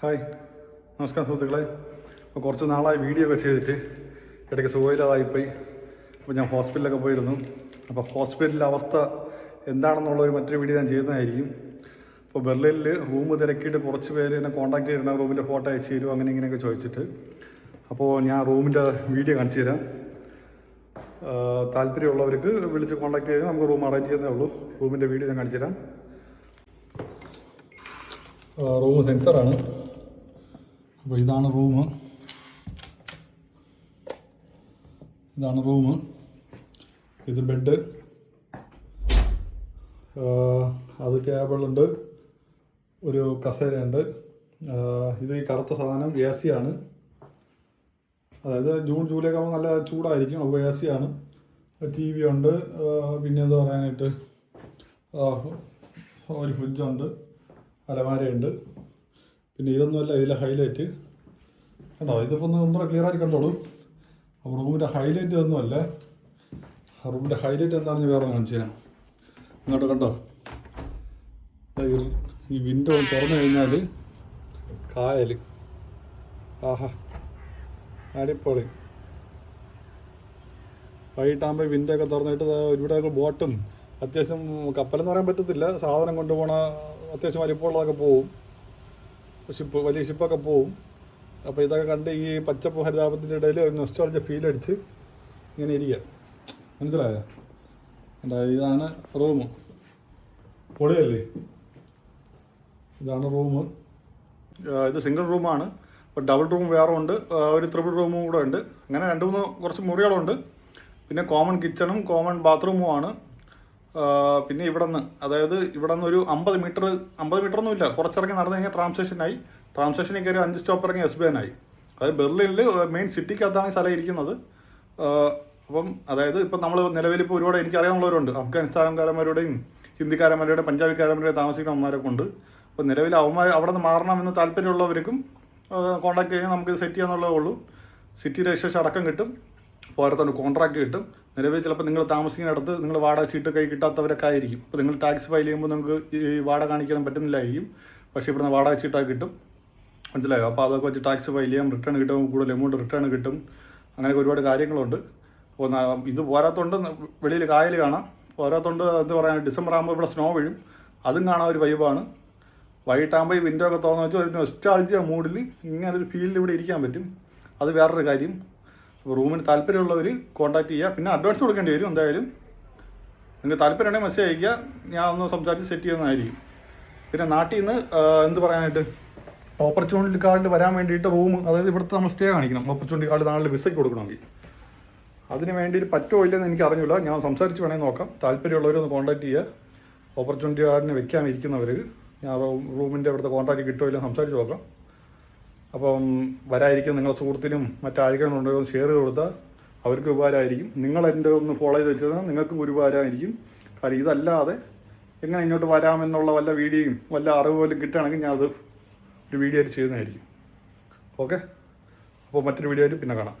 Hi. നമസ്കാരം സുഹൃത്തുക്കളെ. അപ്പോൾ കുറച്ച് നാളായി വീഡിയോ ഒക്കെ ചെയ്തിട്ട് ഇടയ്ക്ക് സുഖമില്ലാതായിപ്പോയി. അപ്പോൾ ഞാൻ ഹോസ്പിറ്റലിലൊക്കെ പോയിരുന്നു. അപ്പോൾ ഹോസ്പിറ്റലിലെ അവസ്ഥ എന്താണെന്നുള്ള ഒരു മറ്റൊരു വീഡിയോ ഞാൻ ചെയ്യുന്നതായിരിക്കും അപ്പോൾ ബെർലിനിൽ റൂം തിരക്കിയിട്ട് കുറച്ച് പേര് എന്നെ കോൺടാക്ട് ചെയ്തിരുന്ന റൂമിന്റെ ഫോട്ടോ അയച്ചു തരും അങ്ങനെ ഇങ്ങനെയൊക്കെ ചോദിച്ചിട്ട്. അപ്പോൾ ഞാൻ റൂമിന്റെ വീഡിയോ കാണിച്ചു തരാം. താല്പര്യമുള്ളവർക്ക് വിളിച്ച് കോൺടാക്ട് ചെയ്ത് നമുക്ക് റൂം അറേഞ്ച് ചെയ്യുന്നേ ഉള്ളൂ. റൂമിന്റെ വീഡിയോ ഞാൻ കാണിച്ചു തരാം. റൂം സെൻസറാണ് അപ്പോൾ ഇതാണ് റൂം. ഇതാണ് റൂം. ഇത് ബെഡ്. അത് ടേബിളുണ്ട് ഒരു കസേരയുണ്ട് ഇത് ഈ കറുത്ത സാധനം എ സി ആണ്. അതായത് ജൂൺ ജൂലൈ ഒക്കെ നല്ല ചൂടായിരിക്കും. അപ്പോൾ എ സി ആണ്. ടി വി ഉണ്ട്. പിന്നെ എന്താ പറയാനായിട്ട്? ഒരു ഫ്രിഡ്ജുണ്ട് അലമാരയുണ്ട് പിന്നെ ഇതൊന്നുമല്ല ഇതിലെ ഹൈലൈറ്റ് കണ്ടോ? ഇതിപ്പോൾ ഒന്ന് ഒന്നുകൂടെ ക്ലിയർ ആയിട്ട് കണ്ടോളൂ. അപ്പോൾ റൂമിന്റെ ഹൈലൈറ്റ് ഒന്നുമല്ല റൂമിന്റെ ഹൈലൈറ്റ് എന്താണെന്ന് വേറെ കാണിച്ചു തരാം. ഇങ്ങോട്ട് കണ്ടോ? ഈ- വിൻഡോ തുറന്നു കഴിഞ്ഞാൽ കായൽ ആഹാ അടിപൊളി. വൈകിട്ടാകുമ്പോൾ വിൻഡോ ഒക്കെ തുറന്നിട്ട് ഇവിടെയൊക്കെ ബോട്ടും അത്യാവശ്യം കപ്പലെന്ന് പറയാൻ പറ്റത്തില്ല. സാധനം കൊണ്ടുപോകണ അത്യാവശ്യം വലിപ്പമുള്ളതൊക്കെ പോവും. ഷിപ്പ് വലിയ ഷിപ്പൊക്കെ പോവും. അപ്പോൾ ഇതൊക്കെ കണ്ട് ഈ പച്ചപ്പ് ഹരിതാപത്തിന്റെ ഇടയിൽ ഒരു നൊസ്റ്റോളജി ഫീൽ അടിച്ച് ഇങ്ങനെ ഇരിക്കുക മനസ്സിലായോ? എന്താ ഇതാണ് റൂം പൊളിയല്ലേ? ഇതാണ് റൂം ഇത് സിംഗിൾ റൂമാണ് ഇപ്പോൾ ഡബിൾ റൂം വേറെ ഉണ്ട്. ഒരു ത്രിപിൾ റൂമും കൂടെ ഉണ്ട്. അങ്ങനെ രണ്ട് മൂന്ന് കുറച്ച് മുറികളുണ്ട്. പിന്നെ കോമൺ കിച്ചണും കോമൺ ബാത്റൂമുമാണ് ആ, പിന്നെ ഇവിടെ നിന്ന് അതായത് ഇവിടെ നിന്ന് ഒരു അമ്പത് മീറ്റർ അമ്പത് മീറ്റർ ഒന്നുമില്ല കുറച്ചിറങ്ങി നടന്നു കഴിഞ്ഞാൽ ട്രാം സ്റ്റേഷനായി ട്രാം കയറി അഞ്ച് സ്റ്റോപ്പ് ഇറങ്ങി എസ് ബി ആയി. അതായത് ബെർലിനിൽ മെയിൻ സിറ്റിക്കകത്താണ് ഈ സ്ഥലം ഇരിക്കുന്നത്. അപ്പം അതായത് ഇപ്പം നമ്മൾ നിലവിൽ ഇപ്പോൾ ഒരുപാട് എനിക്കറിയാവുന്നവരുണ്ട്. അഫ്ഗാനിസ്ഥാൻകാരന്മാരുടെയും ഹിന്ദിക്കാരന്മാരുടെയും പഞ്ചാബിക്കാരന്മാരുടെയും താമസിക്കുന്ന അമ്മമാരൊക്കെ ഉണ്ട് അപ്പോൾ നിലവിൽ അവന്മാർ അവിടെ നിന്ന് മാറണമെന്ന് താല്പര്യമുള്ളവർക്കും കോൺടാക്ട് ചെയ്യാൻ നമുക്ക് സെറ്റ് ചെയ്യാന്നുള്ളതേ ഉള്ളൂ. സിറ്റി രജിസ്ട്രേഷൻ അടക്കം കിട്ടും. പോരത്തോണ്ട് കോൺട്രാക്ട് കിട്ടും. നിലവിൽ ചിലപ്പോൾ നിങ്ങൾ താമസിക്കുന്നിടത്ത് നിങ്ങൾ വാടക ചീട്ട് കൈ കിട്ടാത്തവരൊക്കെ ആയിരിക്കും. അപ്പോൾ നിങ്ങൾ ടാക്സ് ഫയൽ ചെയ്യുമ്പോൾ നിങ്ങൾക്ക് ഈ വാടക കാണിക്കാൻ പറ്റുന്നില്ലായിരിക്കും. പക്ഷേ ഇവിടുന്ന് വാടക ചീട്ടാക്കി കിട്ടും. മനസ്സിലായോ? അപ്പോൾ അതൊക്കെ വെച്ച് ടാക്സ് ഫയൽ ചെയ്യാം റിട്ടേൺ കിട്ടും കൂടുതൽ എമൗണ്ട് റിട്ടേൺ കിട്ടും. അങ്ങനെയൊക്കെ ഒരുപാട് കാര്യങ്ങളുണ്ട്. അപ്പോൾ ഇത് പോരാത്തോണ്ട് വെളിയിൽ കായൽ കാണാം. പോരാത്തോണ്ട് എന്താ പറയുക ഡിസംബർ ആകുമ്പോൾ ഇവിടെ സ്നോ വീഴും. അതും കാണാൻ ഒരു വൈബാണ് വൈകിട്ടാകുമ്പോൾ ഈ വിൻഡോ ഒക്കെ തുറന്നു വെച്ചാൽ ഒരു നൊസ്റ്റാൾജിയ മൂഡിൽ ഇങ്ങനെ ഒരു ഫീലിൽ ഇവിടെ ഇരിക്കാൻ പറ്റും. അത് വേറൊരു കാര്യം. റൂമിന് താല്പര്യമുള്ളവർ കോൺടാക്ട് ചെയ്യുക. പിന്നെ അഡ്വാൻസ് കൊടുക്കേണ്ടി വരും എന്തായാലും. നിങ്ങൾക്ക് താല്പര്യമുണ്ടെങ്കിൽ മെസ്സേജ് അയയ്ക്കുക. ഞാൻ ഒന്ന് സംസാരിച്ച് സെറ്റ് ചെയ്യുന്നതായിരിക്കും. പിന്നെ നാട്ടിൽ നിന്ന് എന്ത് പറയാനായിട്ട്? ഓപ്പർച്യൂണിറ്റി കാർഡിൽ വരാൻ വേണ്ടിയിട്ട് റൂം അതായത് ഇവിടുത്തെ നമ്മൾ സ്റ്റേ കാണിക്കണം. ഓപ്പർച്യൂണിറ്റി കാർഡ് നാളെ വിസയ്ക്ക് കൊടുക്കണമെങ്കിൽ. അതിന് വേണ്ടിയിട്ട് പറ്റുമോ ഇല്ലെന്ന് എനിക്ക് അറിഞ്ഞില്ല ഞാൻ സംസാരിച്ച് വേണമെങ്കിൽ നോക്കാം. താല്പര്യമുള്ളവരൊന്ന് കോൺടാക്ട് ചെയ്യുക. ഓപ്പർച്യൂണിറ്റി കാർഡിന് വെക്കാൻ ഇരിക്കുന്നവർ ഞാൻ റൂമിന്റെ അവിടുത്തെ കോൺടാക്ട് കിട്ടുമോ ഇല്ലെന്ന് സംസാരിച്ച് നോക്കാം. അപ്പം വരായിരിക്കും നിങ്ങളുടെ സുഹൃത്തിനും മറ്റാരെങ്കിലും ഉണ്ടോ ഒന്ന് ഷെയർ കൊടുത്താൽ അവർക്ക് ഉപകാരമായിരിക്കും. നിങ്ങൾ എന്റെ ഒന്ന് ഫോളോ ചെയ്ത് വെച്ചാൽ നിങ്ങൾക്ക് ഉപകാരമായിരിക്കും. കാര്യം ഇതല്ലാതെ എങ്ങനെ ഇങ്ങോട്ട് വരാമെന്നുള്ള വല്ല വീഡിയോയും വല്ല അറിവ് പോലും കിട്ടുകയാണെങ്കിൽ ഞാൻ അത് ഒരു വീഡിയോ ആയിട്ട് ചെയ്യുന്നതായിരിക്കും. ഓക്കെ അപ്പോൾ മറ്റൊരു വീഡിയോ ആയിട്ട് പിന്നെ കാണാം.